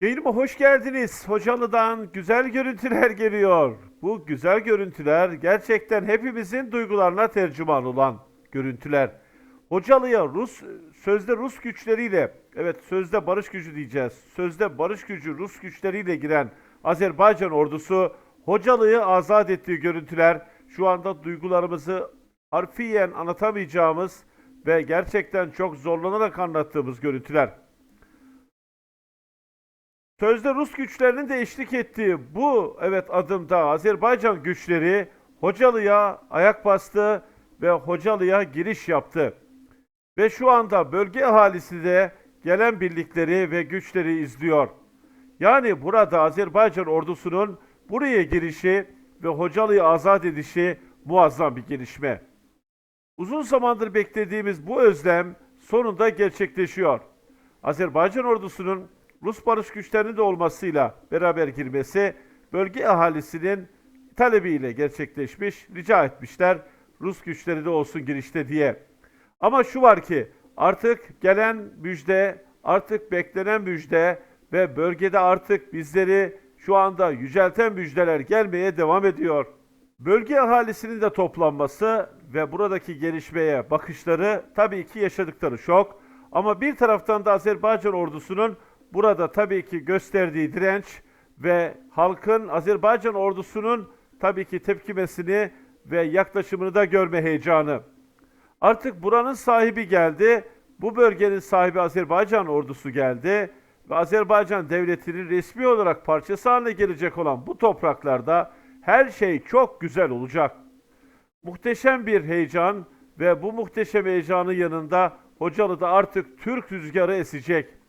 Yayınıma hoş geldiniz. Hocalı'dan güzel görüntüler geliyor. Bu güzel görüntüler gerçekten hepimizin duygularına tercüman olan görüntüler. Hocalı'ya Rus, sözde Rus güçleriyle, evet sözde barış gücü diyeceğiz, sözde barış gücü Rus güçleriyle giren Azerbaycan ordusu Hocalı'yı azat ettiği görüntüler şu anda duygularımızı harfiyen anlatamayacağımız ve gerçekten çok zorlanarak anlattığımız görüntüler. Sözde Rus güçlerinin de eşlik ettiği bu evet adımda Azerbaycan güçleri Hocalı'ya ayak bastı ve Hocalı'ya giriş yaptı. Ve şu anda bölge ahalisi de gelen birlikleri ve güçleri izliyor. Yani burada Azerbaycan ordusunun buraya girişi ve Hocalı'yı azat edişi muazzam bir gelişme. Uzun zamandır beklediğimiz bu özlem sonunda gerçekleşiyor. Azerbaycan ordusunun Rus barış güçlerinin de olmasıyla beraber girmesi bölge ahalisinin talebiyle gerçekleşmiş, rica etmişler Rus güçleri de olsun girişte diye. Ama şu var ki artık gelen müjde, artık beklenen müjde ve bölgede artık bizleri şu anda yücelten müjdeler gelmeye devam ediyor. Bölge ahalisinin de toplanması ve buradaki gelişmeye bakışları tabii ki yaşadıkları şok. Ama bir taraftan da Azerbaycan ordusunun burada tabii ki gösterdiği direnç ve halkın Azerbaycan ordusunun tabii ki tepkimesini ve yaklaşımını da görme heyecanı. Artık buranın sahibi geldi. Bu bölgenin sahibi Azerbaycan ordusu geldi ve Azerbaycan devletinin resmi olarak parçası haline gelecek olan bu topraklarda her şey çok güzel olacak. Muhteşem bir heyecan ve bu muhteşem heyecanın yanında Hocalı'da artık Türk rüzgarı esecek.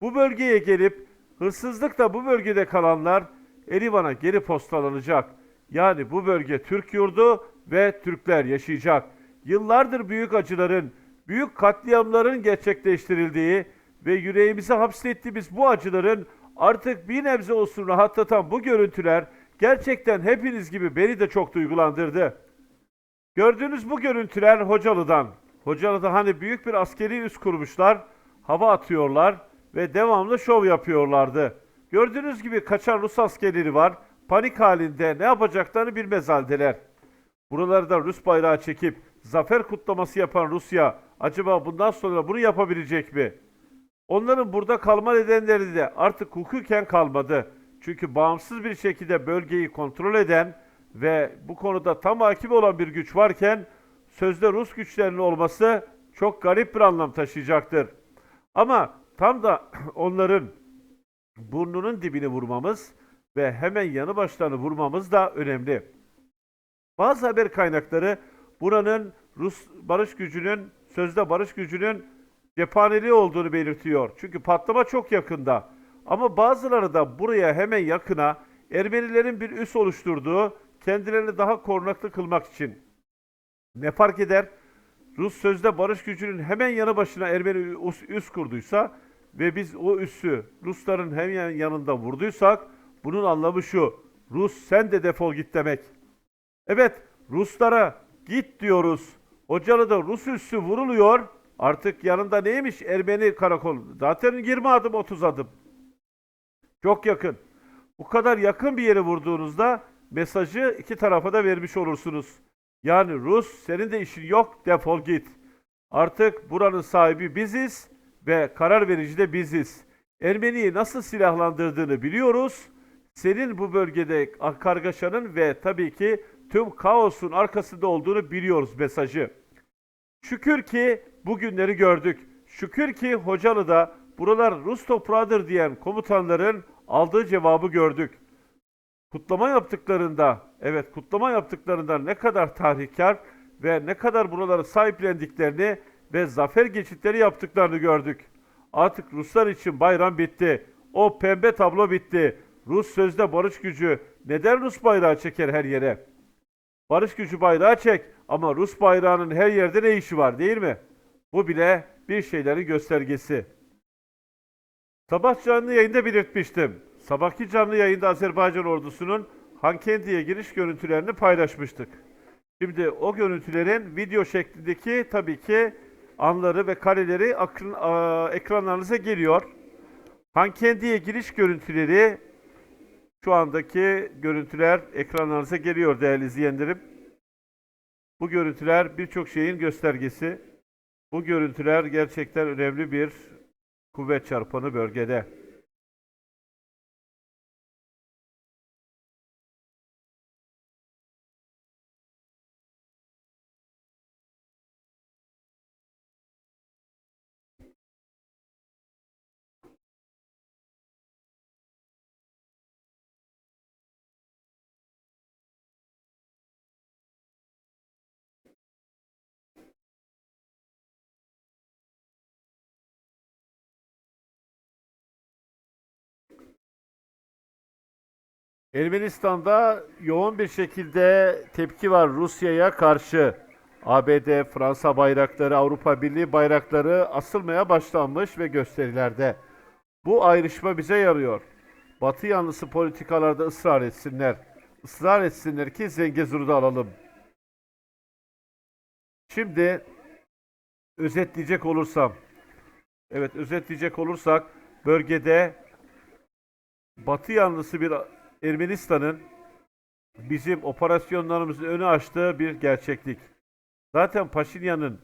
Bu bölgeye gelip hırsızlıkla bu bölgede kalanlar Erivan'a geri postalanacak. Yani bu bölge Türk yurdu ve Türkler yaşayacak. Yıllardır büyük acıların, büyük katliamların gerçekleştirildiği ve yüreğimize hapsettiğimiz bu acıların artık bir nebze olsun rahatlatan bu görüntüler gerçekten hepiniz gibi beni de çok duygulandırdı. Gördüğünüz bu görüntüler Hocalı'dan. Hocalı'da hani büyük bir askeri üs kurmuşlar, hava atıyorlar ve devamlı şov yapıyorlardı. Gördüğünüz gibi kaçan Rus askerleri var. Panik halinde ne yapacaklarını bilmez haldeler. Buralarda Rus bayrağı çekip zafer kutlaması yapan Rusya acaba bundan sonra bunu yapabilecek mi? Onların burada kalma nedenleri de artık hukuken kalmadı. Çünkü bağımsız bir şekilde bölgeyi kontrol eden ve bu konuda tam hakim olan bir güç varken sözde Rus güçlerinin olması çok garip bir anlam taşıyacaktır. Ama tam da onların burnunun dibini vurmamız ve hemen yanı başlarını vurmamız da önemli. Bazı haber kaynakları buranın Rus barış gücünün, sözde barış gücünün cephaneliği olduğunu belirtiyor. Çünkü patlama çok yakında. Ama bazıları da buraya hemen yakına Ermenilerin bir üs oluşturduğu, kendilerini daha korunaklı kılmak için. Ne fark eder? Rus sözde barış gücünün hemen yanı başına Ermeni üs, üs kurduysa ve biz o üssü Rusların hemen yanında vurduysak bunun anlamı şu. Rus sen de defol git demek. Evet Ruslara git diyoruz. Hocalı'da Rus üssü vuruluyor. Artık yanında neymiş Ermeni karakol? Zaten 20 adım 30 adım. Çok yakın. Bu kadar yakın bir yere vurduğunuzda mesajı iki tarafa da vermiş olursunuz. Yani Rus senin de işin yok defol git. Artık buranın sahibi biziz ve karar verici de biziz. Ermeniyi nasıl silahlandırdığını biliyoruz. Senin bu bölgede kargaşanın ve tabii ki tüm kaosun arkasında olduğunu biliyoruz mesajı. Şükür ki bugünleri gördük. Şükür ki Hocalı'da buralar Rus toprağıdır diyen komutanların aldığı cevabı gördük. Kutlama yaptıklarında, evet kutlama yaptıklarında ne kadar tarihkar ve ne kadar buraları sahiplendiklerini ve zafer geçitleri yaptıklarını gördük. Artık Ruslar için bayram bitti. O pembe tablo bitti. Rus sözde barış gücü neden Rus bayrağı çeker her yere? Barış gücü bayrağı çek ama Rus bayrağının her yerde ne işi var değil mi? Bu bile bir şeylerin göstergesi. Sabah canlı yayında belirtmiştim. Sabahki canlı yayında Azerbaycan ordusunun Hankendi'ye giriş görüntülerini paylaşmıştık. Şimdi o görüntülerin video şeklindeki tabii ki anları ve kareleri akın- a- ekranlarınıza geliyor. Hankendi'ye giriş görüntüleri şu andaki görüntüler ekranlarınıza geliyor değerli izleyenlerim. Bu görüntüler birçok şeyin göstergesi. Bu görüntüler gerçekten önemli bir kuvvet çarpanı bölgede. Ermenistan'da yoğun bir şekilde tepki var Rusya'ya karşı. ABD, Fransa bayrakları, Avrupa Birliği bayrakları asılmaya başlanmış ve gösterilerde. Bu ayrışma bize yarıyor. Batı yanlısı politikalarda ısrar etsinler. Israr etsinler ki Zengezur'u da alalım. Şimdi özetleyecek olursam, evet özetleyecek olursak bölgede Batı yanlısı bir Ermenistan'ın bizim operasyonlarımızın önü açtığı bir gerçeklik. Zaten Paşinyan'ın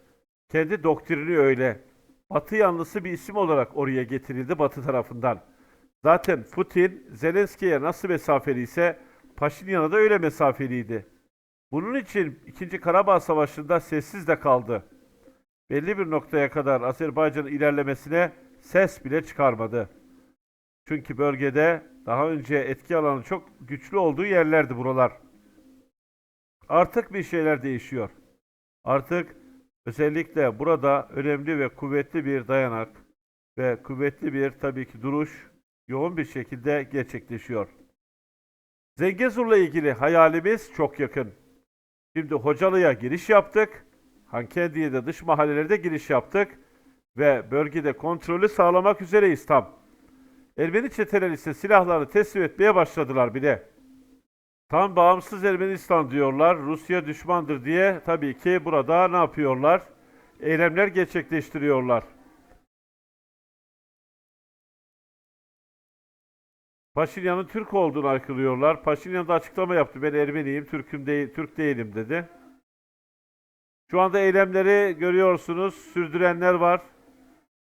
kendi doktrini öyle. Batı yanlısı bir isim olarak oraya getirildi Batı tarafından. Zaten Putin Zelenski'ye nasıl mesafeliyse Paşinyan'a da öyle mesafeliydi. Bunun için 2. Karabağ Savaşı'nda sessiz de kaldı. Belli bir noktaya kadar Azerbaycan'ın ilerlemesine ses bile çıkarmadı. Çünkü bölgede daha önce etki alanı çok güçlü olduğu yerlerdi buralar. Artık bir şeyler değişiyor. Artık özellikle burada önemli ve kuvvetli bir dayanak ve kuvvetli bir tabii ki duruş yoğun bir şekilde gerçekleşiyor. Zengezur'la ilgili hayalimiz çok yakın. Şimdi Hocalı'ya giriş yaptık. Hankendi'ye de dış mahallelerde giriş yaptık. Ve bölgede kontrolü sağlamak üzereyiz tam. Ermeni çeteler ise silahlarını teslim etmeye başladılar bile. Tam bağımsız Ermenistan diyorlar. Rusya düşmandır diye tabii ki burada ne yapıyorlar? Eylemler gerçekleştiriyorlar. Paşinyan'ın Türk olduğunu aykırıyorlar. Paşinyan da açıklama yaptı. Ben Ermeniyim, Türk'üm değil, Türk değilim dedi. Şu anda eylemleri görüyorsunuz. Sürdürenler var.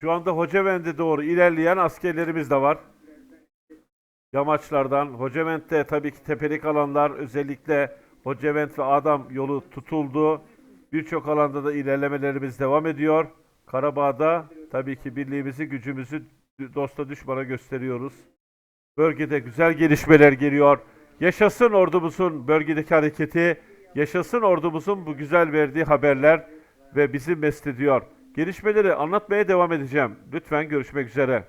Şu anda Hocavent'e doğru ilerleyen askerlerimiz de var. Yamaçlardan. Hocavent'te tabii ki tepelik alanlar özellikle Hocavent ve Adam yolu tutuldu. Birçok alanda da ilerlemelerimiz devam ediyor. Karabağ'da tabii ki birliğimizi, gücümüzü dosta düşmana gösteriyoruz. Bölgede güzel gelişmeler geliyor. Yaşasın ordumuzun bölgedeki hareketi, yaşasın ordumuzun bu güzel verdiği haberler ve bizi mest ediyor. Gelişmeleri anlatmaya devam edeceğim. Lütfen görüşmek üzere.